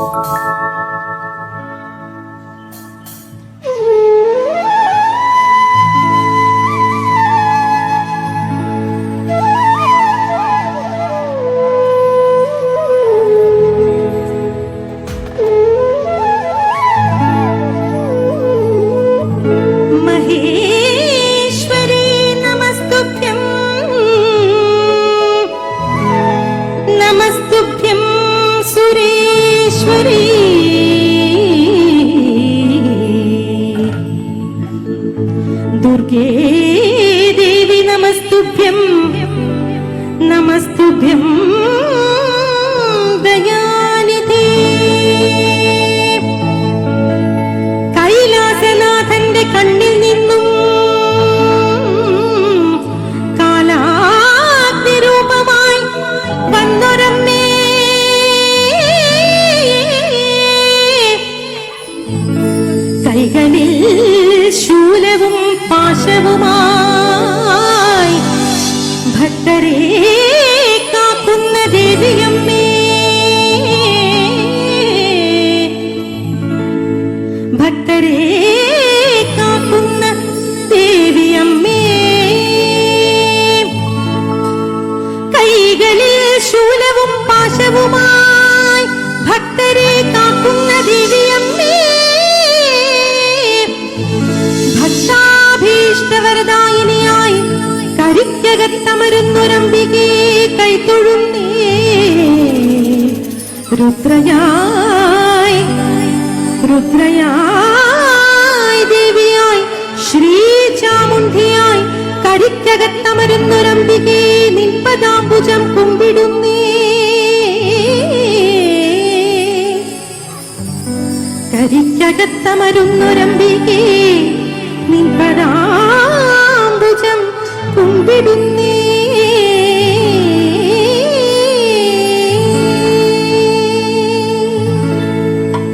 Música Sureswari ദുർഗേ ദേവി നമസ്തുഭ്യം. നമസ്തുഭ്യം. ഭക്തരെ കാക്കുന്ന ദേവിയമ്മേ കൈകളിൽ ശൂലവും പാശവുമായി ഭക്തരെ കാക്കുന്ന ദേവിയമ്മേ ഭക്ഷാഭീഷ്ടവരദായിനിയായി കരിക്കകത്തമരുന്നൊരമ്പികേ കൈത്തൊഴുന്നേ രുദ്രയായി രുദ്രയായി. കരിക്കകത്തമരുന്നൊരമ്പികേ നിൻപദാംബുജം കുമ്പിടുന്നേ. കരിക്കകത്തമരുന്നൊരമ്പികേ നിൻപദാംബുജം കുമ്പിടുന്നേ.